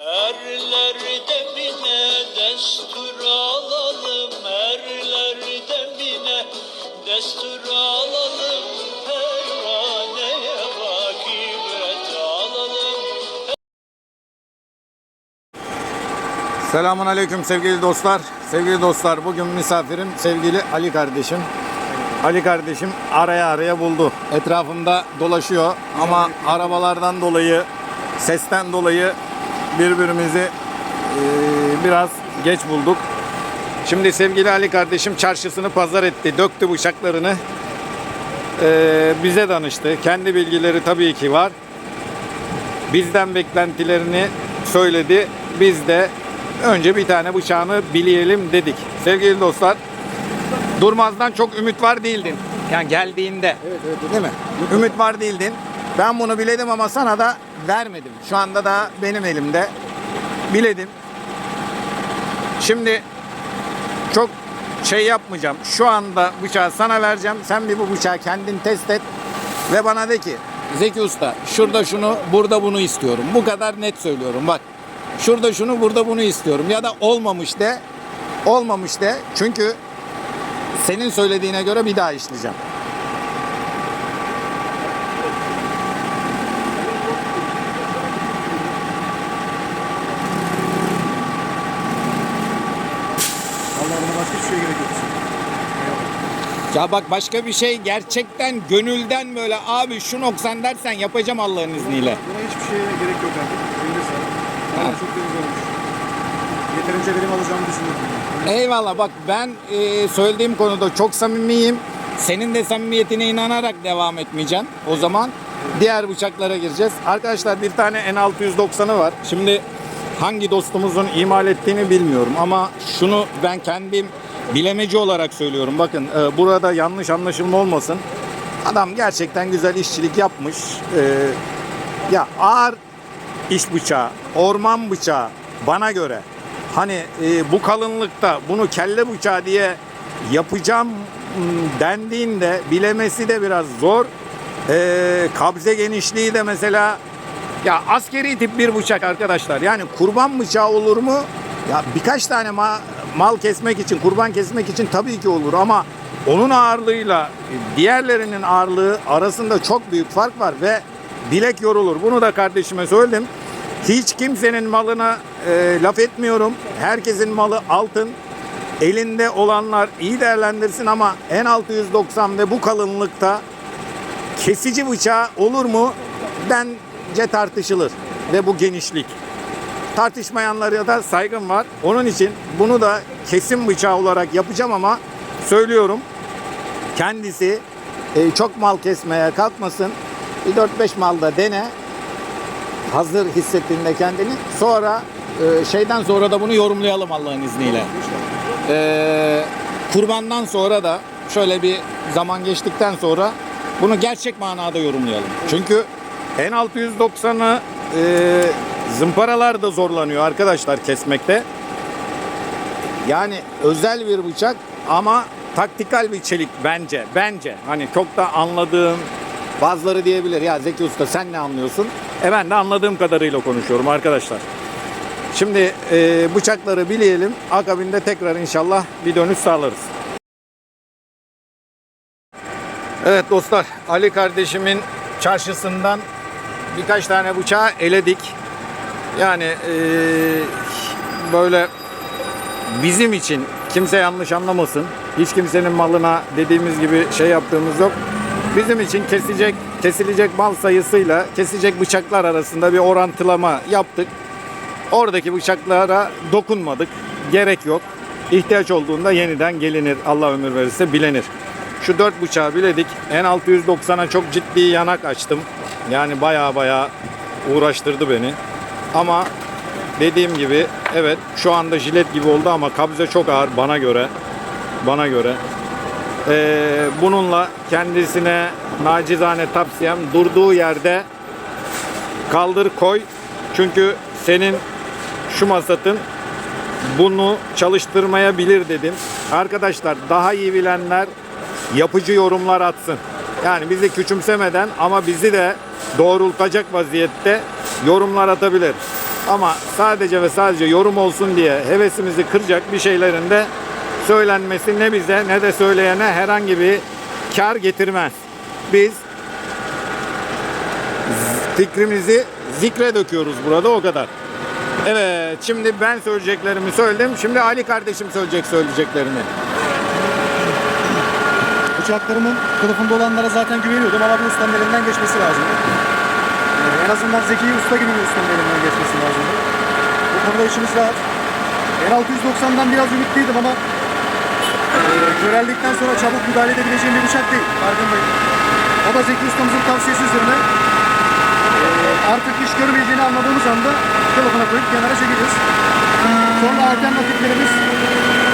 Erler demine destur alalım Erler demine destur alalım Pervaneye bak alalım Selamun Aleyküm sevgili dostlar. Sevgili dostlar bugün misafirim sevgili Ali kardeşim. Ali kardeşim araya araya buldu. Etrafımda dolaşıyor ama arabalardan dolayı, sesten dolayı birbirimizi eee, biraz geç bulduk. Şimdi sevgili Ali kardeşim çarşısını pazar etti, döktü bıçaklarını. Eee, bize danıştı. Kendi bilgileri tabii ki var. Bizden beklentilerini söyledi. Biz de önce bir tane bıçağını bileyelim dedik. Sevgili dostlar, Durmaz'dan çok ümit var değildin. Yani geldiğinde. Değil mi? Ümit var değildin. Ben bunu biledim ama sana da vermedim. Şu anda da benim elimde. Biledim. Şimdi çok şey yapmayacağım. Şu anda bıçağı sana vereceğim. Sen bir bu bıçağı kendin test et. Ve bana de ki Zeki Usta şurada şunu burada bunu istiyorum. Bu kadar net söylüyorum bak. Şurada şunu burada bunu istiyorum. Ya da olmamış de olmamış de. Çünkü senin söylediğine göre bir daha işleyeceğim. Allah buna başka hiçbir şeye gerek yok. Ya bak başka bir şey gerçekten gönülden böyle abi şu noksan dersen yapacağım Allah'ın izniyle. Buna hiçbir şeye gerek yok artık. Eline sağlık. Bana çok temiz olmuş. Yeterince verim alacağımı düşünüyorum. Eyvallah bak ben e, söylediğim konuda çok samimiyim. Senin de samimiyetine inanarak devam etmeyeceğim. O zaman diğer bıçaklara gireceğiz. Arkadaşlar bir tane N690'ı var. Şimdi hangi dostumuzun imal ettiğini bilmiyorum ama şunu ben kendim bilemeci olarak söylüyorum. Bakın e, burada yanlış anlaşılma olmasın. Adam gerçekten güzel işçilik yapmış. E, ya ağır iş bıçağı, orman bıçağı bana göre hani e, bu kalınlıkta bunu kelle bıçağı diye yapacağım dendiğinde bilemesi de biraz zor. E, kabze genişliği de mesela ya askeri tip bir bıçak arkadaşlar. Yani kurban bıçağı olur mu? Ya birkaç tane ma- mal kesmek için, kurban kesmek için tabii ki olur ama onun ağırlığıyla e, diğerlerinin ağırlığı arasında çok büyük fark var ve bilek yorulur. Bunu da kardeşime söyledim. Hiç kimsenin malına e, laf etmiyorum. Herkesin malı altın. Elinde olanlar iyi değerlendirsin ama N690 ve bu kalınlıkta kesici bıçağı olur mu? Bence tartışılır. Ve bu genişlik. Tartışmayanlara da saygım var. Onun için bunu da kesim bıçağı olarak yapacağım ama söylüyorum. Kendisi e, çok mal kesmeye kalkmasın. Bir 4-5 malda dene. Hazır hissettiğinde kendini. Sonra e, şeyden sonra da bunu yorumlayalım Allah'ın izniyle. Ee, kurbandan sonra da şöyle bir zaman geçtikten sonra bunu gerçek manada yorumlayalım. Çünkü N690'ı e, zımparalar da zorlanıyor arkadaşlar kesmekte. Yani özel bir bıçak ama taktikal bir çelik bence. Bence. Hani çok da anladığım bazıları diyebilir ya Zeki Usta sen ne anlıyorsun? E ben de anladığım kadarıyla konuşuyorum arkadaşlar. Şimdi e, bıçakları bileyelim. Akabinde tekrar inşallah bir dönüş sağlarız. Evet dostlar Ali kardeşimin çarşısından birkaç tane bıçağı eledik. Yani e, böyle bizim için kimse yanlış anlamasın. Hiç kimsenin malına dediğimiz gibi şey yaptığımız yok. Bizim için kesecek, kesilecek mal sayısıyla kesecek bıçaklar arasında bir orantılama yaptık. Oradaki bıçaklara dokunmadık. Gerek yok. İhtiyaç olduğunda yeniden gelinir. Allah ömür verirse bilenir. Şu dört bıçağı biledik. N690'a çok ciddi yanak açtım. Yani baya baya uğraştırdı beni. Ama dediğim gibi evet şu anda jilet gibi oldu ama kabze çok ağır bana göre. Bana göre. Ee, bununla kendisine nacizane tavsiyem durduğu yerde kaldır koy. Çünkü senin şu masatın bunu çalıştırmayabilir dedim. Arkadaşlar daha iyi bilenler yapıcı yorumlar atsın. Yani bizi küçümsemeden ama bizi de doğrultacak vaziyette yorumlar atabilir. Ama sadece ve sadece yorum olsun diye hevesimizi kıracak bir şeylerin de söylenmesi ne bize ne de söyleyene herhangi bir kar getirmez. Biz fikrimizi zikre döküyoruz burada o kadar. Evet şimdi ben söyleyeceklerimi söyledim. Şimdi Ali kardeşim söyleyecek söyleyeceklerini. Bıçaklarımın kılıfında olanlara zaten güveniyordum ama bir ustanın elinden geçmesi lazım. Ee, en azından Zeki Usta gibi bir ustanın elinden geçmesi lazım. Bu konuda işimiz rahat. N690'dan biraz ümitliydim ama e, köreldikten sonra çabuk müdahale edebileceğim bir bıçak değil. Farkındayım. O da Zeki Ustamızın tavsiyesi üzerine e, artık iş görmeyeceğini anladığımız anda kılıfına koyup kenara çekeceğiz. Sonra alternatiflerimiz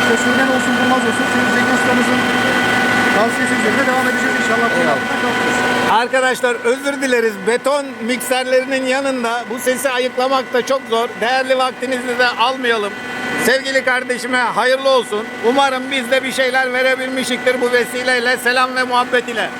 işte sürmen olsun bulmaz olsun. Zeki Ustamızın tavsiyesi üzerine devam edeceğiz inşallah. Kalkacağız. Arkadaşlar özür dileriz. Beton mikserlerinin yanında bu sesi ayıklamak da çok zor. Değerli vaktinizi de almayalım. Sevgili kardeşime hayırlı olsun. Umarım biz de bir şeyler verebilmişiktir bu vesileyle. Selam ve muhabbet ile.